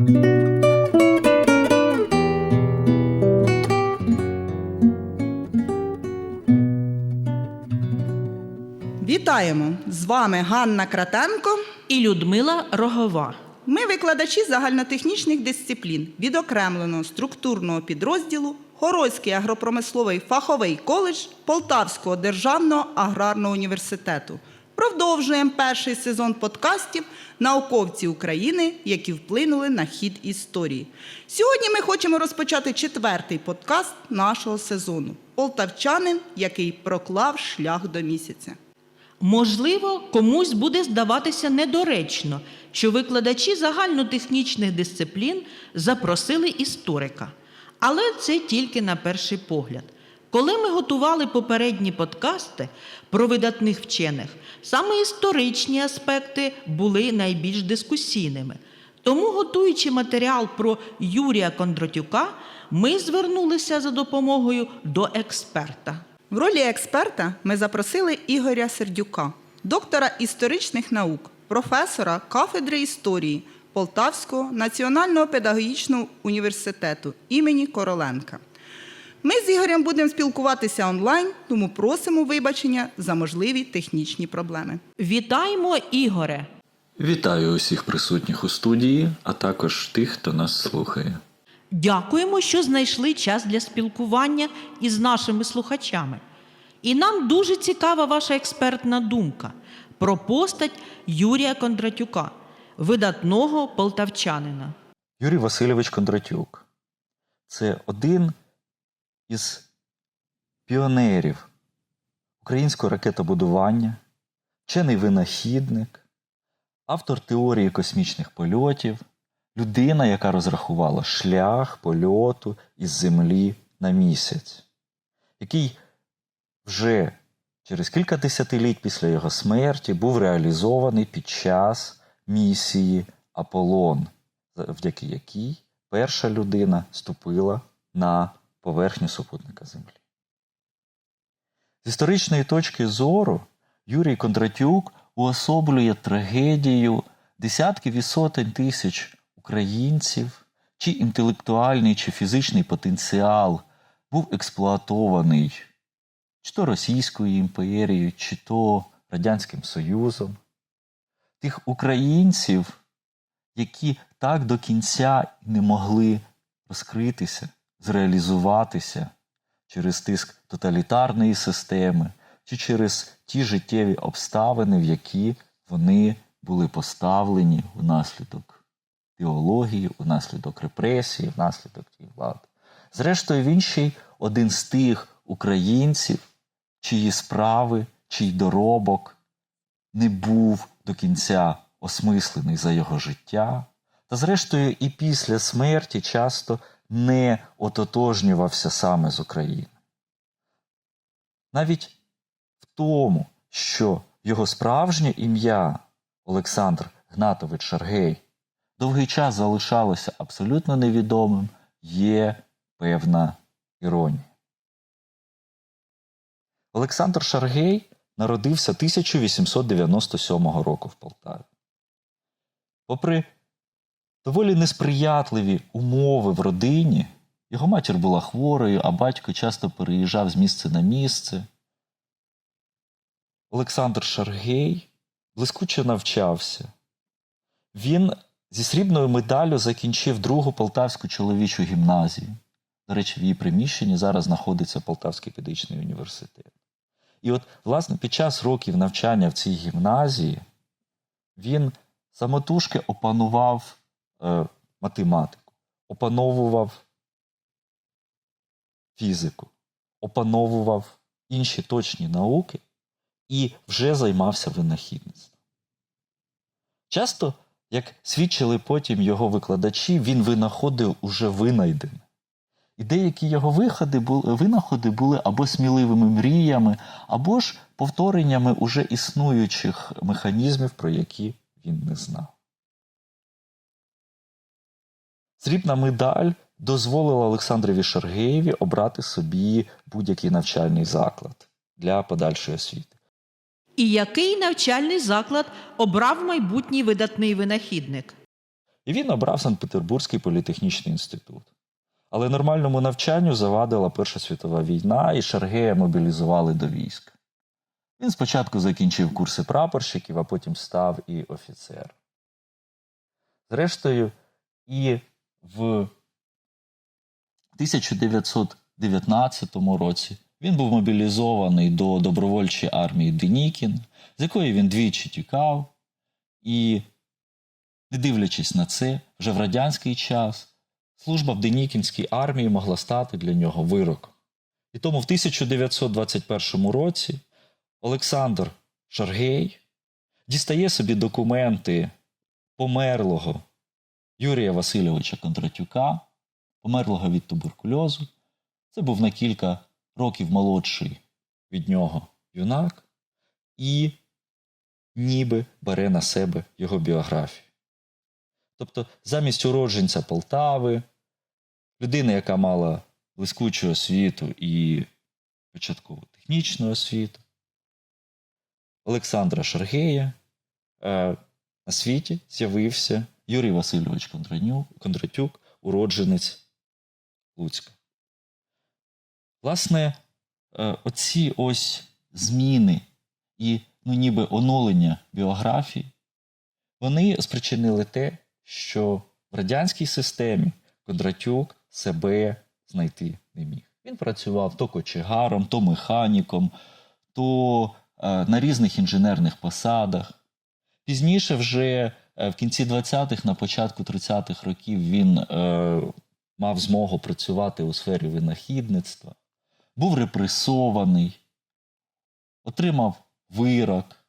Вітаємо! З вами Ганна Кратенко. і Людмила Рогова. Ми викладачі загальнотехнічних дисциплін відокремленого структурного підрозділу Хорольський агропромисловий фаховий коледж Полтавського державного аграрного університету. Продовжуємо перший сезон подкастів Науковці України, які вплинули на хід історії. Сьогодні ми хочемо розпочати четвертий подкаст нашого сезону Полтавчанин, який проклав шлях до місяця. Можливо, комусь буде здаватися недоречно, що викладачі загальнотехнічних дисциплін запросили історика. Але це тільки на перший погляд. Коли ми готували попередні подкасти про видатних вчених, саме історичні аспекти були найбільш дискусійними. Тому, готуючи матеріал про Юрія Кондратюка, ми звернулися за допомогою до експерта. В ролі експерта ми запросили Ігоря Сердюка, доктора історичних наук, професора кафедри історії Полтавського національного педагогічного університету імені Короленка. Ми з Ігорем будемо спілкуватися онлайн, тому просимо вибачення за можливі технічні проблеми. Вітаємо, Ігоре! Вітаю усіх присутніх у студії, а також тих, хто нас слухає. Дякуємо, що знайшли час для спілкування із нашими слухачами. І нам дуже цікава ваша експертна думка про постать Юрія Кондратюка, видатного полтавчанина. Юрій Васильович Кондратюк це один із піонерів. Українського ракетобудування, вчений винахідник, автор теорії космічних польотів, людина, яка розрахувала шлях польоту із Землі на місяць, який вже через кілька десятиліть після його смерті був реалізований під час місії Аполлон, завдяки якій перша людина ступила на поверхню супутника Землі. З історичної точки зору Юрій Кондратюк уособлює трагедію десятків і сотень тисяч українців, чий інтелектуальний чи фізичний потенціал був експлуатований чи то Російською імперією, чи то Радянським Союзом, тих українців, які так до кінця не могли розкритися, зреалізуватися через тиск тоталітарної системи, чи через ті життєві обставини, в які вони були поставлені внаслідок теології, внаслідок репресії, внаслідок тієї влади. Зрештою, він ще й один з тих українців, чиї справи, чий доробок не був до кінця осмислений за його життя, та зрештою і після смерті часто не ототожнювався саме з Україною. Навіть в тому, що його справжнє ім'я Олександр Гнатович Шаргей довгий час залишалося абсолютно невідомим, є певна іронія. Олександр Шаргей народився 1897 року в Полтаві. Попри доволі несприятливі умови в родині, його матір була хворою, а батько часто переїжджав з місця на місце. Олександр Шаргей блискуче навчався. Він зі срібною медаллю закінчив другу Полтавську чоловічу гімназію. До речі, в її приміщенні зараз знаходиться Полтавський педагогічний університет. І от, власне, під час років навчання в цій гімназії він самотужки опанував е, математику, опановував фізику, опановував інші точні науки і вже займався винахідництвом. Часто, як свідчили потім його викладачі, він винаходив уже винайдене. І деякі його виходи були, винаходи були або сміливими мріями, або ж повтореннями уже існуючих механізмів, про які він не знав. Срібна медаль дозволила Олександрові Шаргеєві обрати собі будь-який навчальний заклад для подальшої освіти. І який навчальний заклад обрав майбутній видатний винахідник? І він обрав Санкт-Петербурзький політехнічний інститут. Але нормальному навчанню завадила Перша світова війна, і Шаргея мобілізували до війська. Він спочатку закінчив курси прапорщиків, а потім став і офіцером. Зрештою, і в 1919 році він був мобілізований до добровольчої армії Денікін, з якої він двічі тікав, і, не дивлячись на це, вже в радянський час служба в Денікінській армії могла стати для нього вироком. І тому в 1921 році Олександр Шаргей дістає собі документи померлого Юрія Васильовича Кондратюка, померлого від туберкульозу. Це був на кілька років молодший від нього юнак, і ніби бере на себе його біографію. Тобто, замість уродженця Полтави, людини, яка мала блискучу освіту і початкову технічну освіту, Олександра Шаргея е, на світі з'явився Юрій Васильович Кондратюк, уродженець Луцька. Власне, е, оці ось зміни і ну, ніби оновлення біографії, вони спричинили те, що в радянській системі Кондратюк себе знайти не міг. Він працював то кочегаром, то механіком, то е, на різних інженерних посадах. Пізніше, вже в кінці 20-х, на початку 30-х років, він е, мав змогу працювати у сфері винахідництва, був репресований, отримав вирок,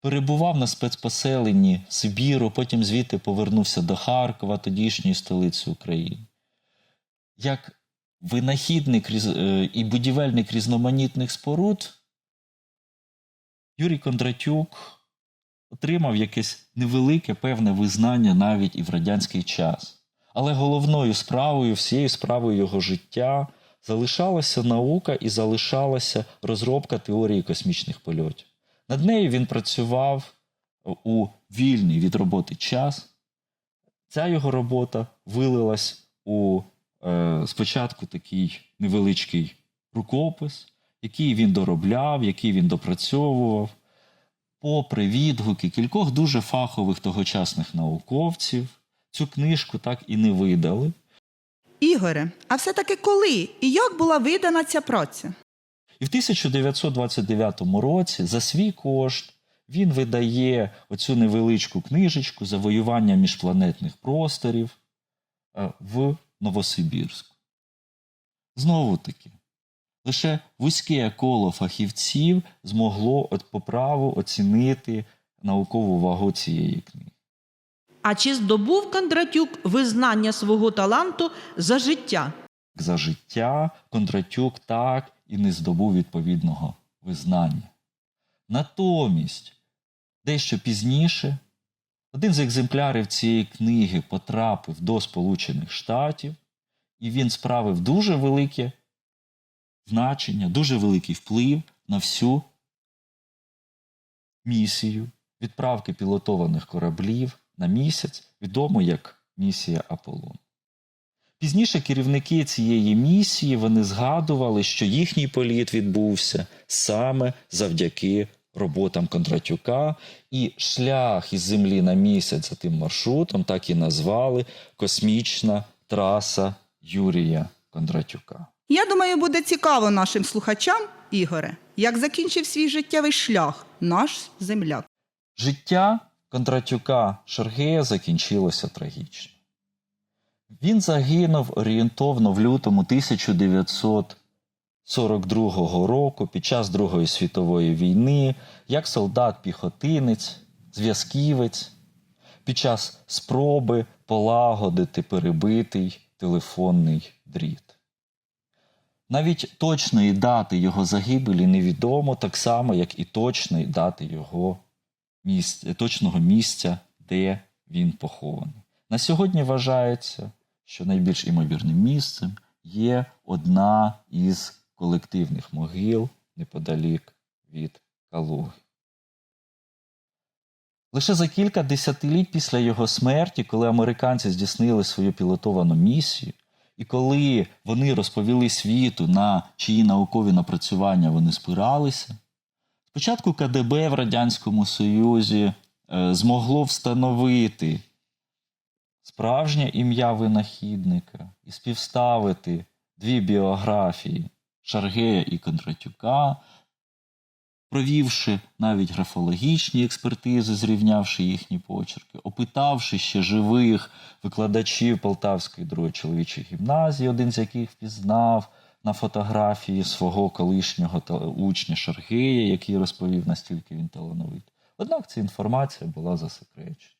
перебував на спецпоселенні Сибіру, потім звідти повернувся до Харкова, тодішньої столиці України. Як винахідник е, і будівельник різноманітних споруд, Юрій Кондратюк отримав якесь невелике певне визнання навіть і в радянський час. Але головною справою, всією справою його життя залишалася наука і залишалася розробка теорії космічних польотів. Над нею він працював у вільний від роботи час. Ця його робота вилилась у е, спочатку такий невеличкий рукопис, який він доробляв, який він допрацьовував. Попри відгуки кількох дуже фахових тогочасних науковців, цю книжку так і не видали. Ігоре, а все-таки коли і як була видана ця праця? І в 1929 році за свій кошт він видає оцю невеличку книжечку Завоювання міжпланетних просторів е, в Новосибірську. Знову таки, лише вузьке коло фахівців змогло от по праву оцінити наукову вагу цієї книги. А чи здобув Кондратюк визнання свого таланту за життя? за життя Кондратюк так і не здобув відповідного визнання. Натомість, дещо пізніше, один з екземплярів цієї книги потрапив до Сполучених Штатів, і він справив дуже велике значення, дуже великий вплив на всю місію відправки пілотованих кораблів на місяць, відому як місія Аполлон. Пізніше керівники цієї місії вони згадували, що їхній політ відбувся саме завдяки роботам Кондратюка, і шлях із Землі на місяць за тим маршрутом так і назвали космічна траса Юрія Кондратюка. Я думаю, буде цікаво нашим слухачам, Ігоре, як закінчив свій життєвий шлях наш земляк. Життя Кондратюка Шергея закінчилося трагічно. Він загинув орієнтовно в лютому 1942 року під час Другої світової війни як солдат-піхотинець, зв'язківець, під час спроби полагодити перебитий телефонний дріт. Навіть точної дати його загибелі невідомо, так само, як і точної дати його місця, точного місця, де він похований. На сьогодні вважається, що найбільш імовірним місцем є одна із колективних могил неподалік від Калуги. Лише за кілька десятиліть після його смерті, коли американці здійснили свою пілотовану місію, і коли вони розповіли світу, на чиї наукові напрацювання вони спиралися, спочатку КДБ в Радянському Союзі е, змогло встановити справжнє ім'я винахідника і співставити дві біографії Шаргея і Кондратюка, провівши навіть графологічні експертизи, зрівнявши їхні почерки, опитавши ще живих викладачів Полтавської другої чоловічої гімназії, один з яких впізнав на фотографії свого колишнього учня Шаргея, який розповів, настільки він талановитий. Однак ця інформація була засекречена.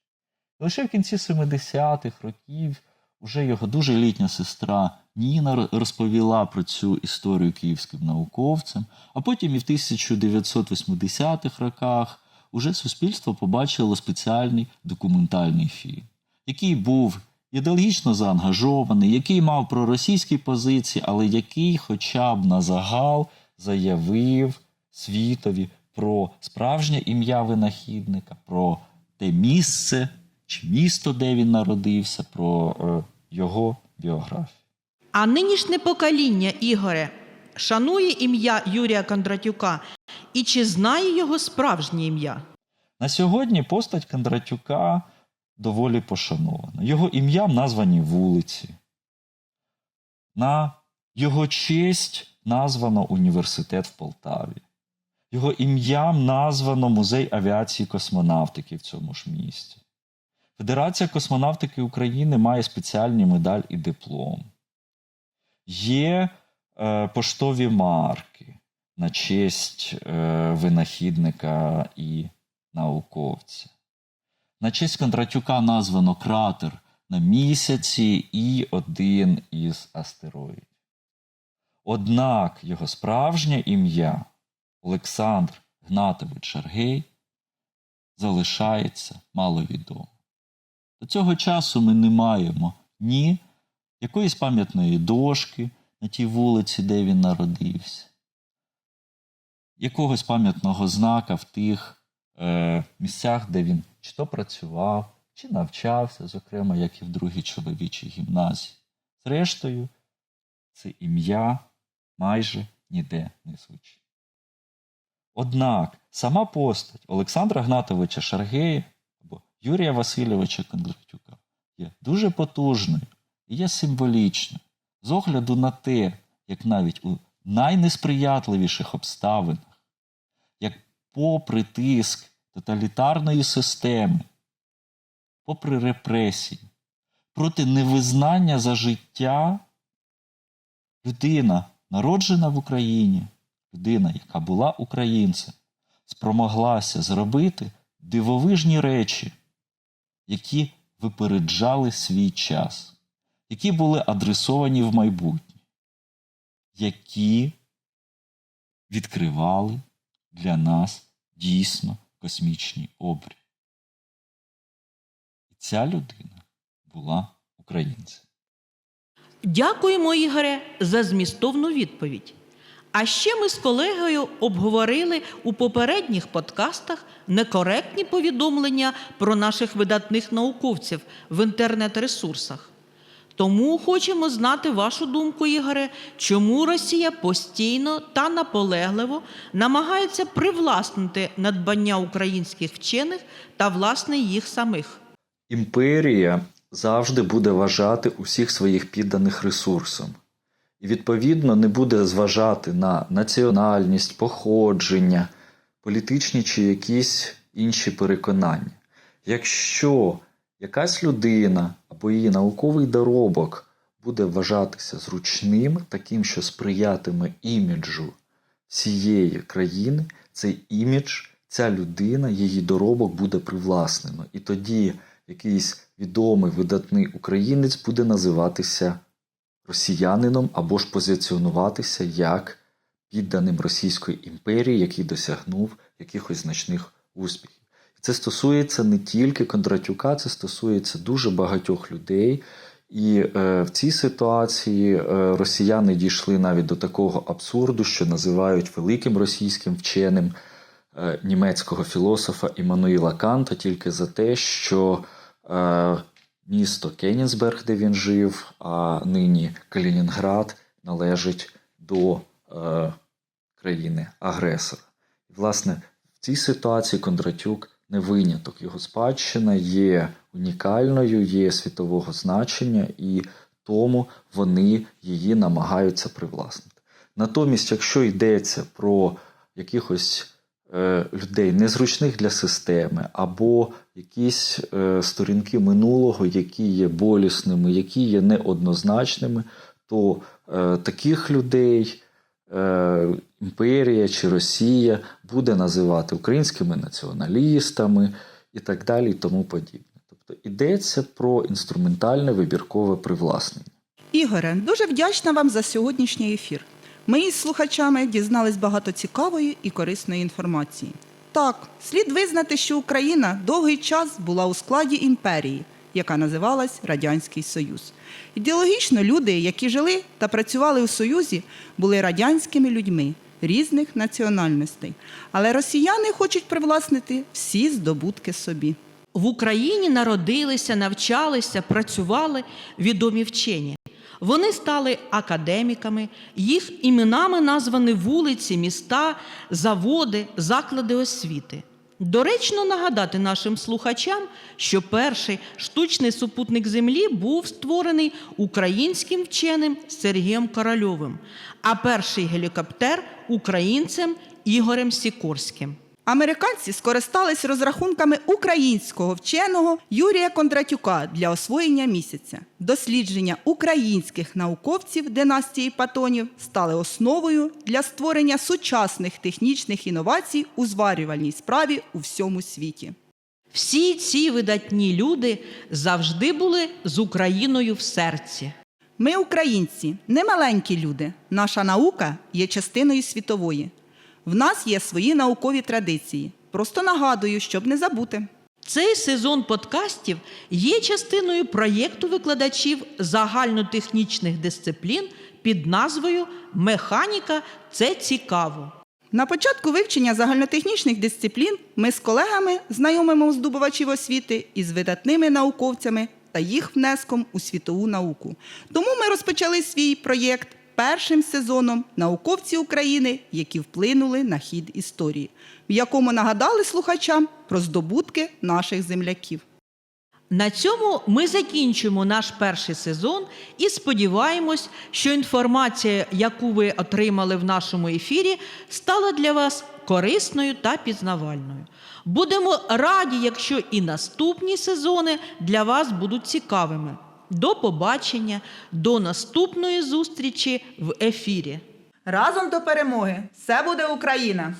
Лише в кінці 70-х років уже його дуже літня сестра Ніна розповіла про цю історію київським науковцям, а потім і в 1980-х роках уже суспільство побачило спеціальний документальний фільм, який був ідеологічно заангажований, який мав проросійські позиції, але який хоча б на загал заявив світові про справжнє ім'я винахідника, про те місце чи місто, де він народився, про е, його біографію. А нинішнє покоління Ігоре шанує ім'я Юрія Кондратюка і чи знає його справжнє ім'я? На сьогодні постать Кондратюка доволі пошанована. Його ім'ям названі вулиці. На його честь названо університет в Полтаві. Його ім'ям названо музей авіації космонавтики в цьому ж місті. Федерація космонавтики України має спеціальні медаль і диплом. Є е, поштові марки на честь е, винахідника і науковця. На честь Кондратюка названо кратер на місяці і один із астероїдів. Однак його справжнє ім'я Олександр Гнатович Шаргей залишається маловідомо. До цього часу ми не маємо ні якоїсь пам'ятної дошки на тій вулиці, де він народився, якогось пам'ятного знака в тих е, місцях, де він чи то працював, чи навчався, зокрема, як і в другій чоловічій гімназії. Зрештою, це ім'я майже ніде не звучить. Однак сама постать Олександра Гнатовича Шаргея або Юрія Васильовича Кондратюка є дуже потужною є символічною з огляду на те, як навіть у найнесприятливіших обставинах, як попри тиск тоталітарної системи, попри репресії, проти невизнання за життя, людина, народжена в Україні, людина, яка була українцем, спромоглася зробити дивовижні речі, які випереджали свій час, які були адресовані в майбутнє, які відкривали для нас дійсно космічні обрії. І ця людина була українцем. Дякуємо, Ігоре, за змістовну відповідь. А ще ми з колегою обговорили у попередніх подкастах некоректні повідомлення про наших видатних науковців в інтернет-ресурсах. Тому хочемо знати вашу думку, Ігоре, чому Росія постійно та наполегливо намагається привласнити надбання українських вчених та власне їх самих. Імперія завжди буде вважати усіх своїх підданих ресурсом. І, відповідно, не буде зважати на національність, походження, політичні чи якісь інші переконання. Якщо якась людина або її науковий доробок буде вважатися зручним, таким, що сприятиме іміджу всієї країни, цей імідж, ця людина, її доробок буде привласнено. І тоді якийсь відомий видатний українець буде називатися росіянином або ж позиціонуватися як підданим Російської імперії, який досягнув якихось значних успіхів. Це стосується не тільки Кондратюка, це стосується дуже багатьох людей. І е, в цій ситуації е, росіяни дійшли навіть до такого абсурду, що називають великим російським вченим е, німецького філософа Іммануїла Канта тільки за те, що е, місто Кенігсберг, де він жив, а нині Калінінград належить до е, країни-агресора. Власне, в цій ситуації Кондратюк не виняток. Його спадщина є унікальною, є світового значення, і тому вони її намагаються привласнити. Натомість, якщо йдеться про якихось е, людей незручних для системи, або якісь е, сторінки минулого, які є болісними, які є неоднозначними, то е, таких людей е, імперія чи Росія буде називати українськими націоналістами і так далі, і тому подібне. Тобто йдеться про інструментальне вибіркове привласнення. Ігоре, дуже вдячна вам за сьогоднішній ефір. Ми із слухачами дізнались багато цікавої і корисної інформації. Так, слід визнати, що Україна довгий час була у складі імперії, яка називалась Радянський Союз. Ідеологічно люди, які жили та працювали у Союзі, були радянськими людьми різних національностей. Але росіяни хочуть привласнити всі здобутки собі. В Україні народилися, навчалися, працювали відомі вчені. Вони стали академіками, їх іменами названі вулиці, міста, заводи, заклади освіти. Доречно нагадати нашим слухачам, що перший штучний супутник Землі був створений українським вченим Сергієм Корольовим, а перший гелікоптер українцем Ігорем Сікорським. Американці скористались розрахунками українського вченого Юрія Кондратюка для освоєння місяця. Дослідження українських науковців династії Патонів стали основою для створення сучасних технічних інновацій у зварювальній справі у всьому світі. Всі ці видатні люди завжди були з Україною в серці. Ми, українці, не маленькі люди. Наша наука є частиною світової. В нас є свої наукові традиції. Просто нагадую, щоб не забути. Цей сезон подкастів є частиною проєкту викладачів загальнотехнічних дисциплін під назвою Механіка це цікаво. На початку вивчення загальнотехнічних дисциплін ми з колегами знайомимо здобувачів освіти із видатними науковцями та їх внеском у світову науку. Тому ми розпочали свій проєкт першим сезоном науковці України, які вплинули на хід історії, в якому нагадали слухачам про здобутки наших земляків. На цьому ми закінчуємо наш перший сезон і сподіваємось, що інформація, яку ви отримали в нашому ефірі, стала для вас корисною та пізнавальною. Будемо раді, якщо і наступні сезони для вас будуть цікавими. До побачення, до наступної зустрічі в ефірі. Разом до перемоги! Все буде Україна!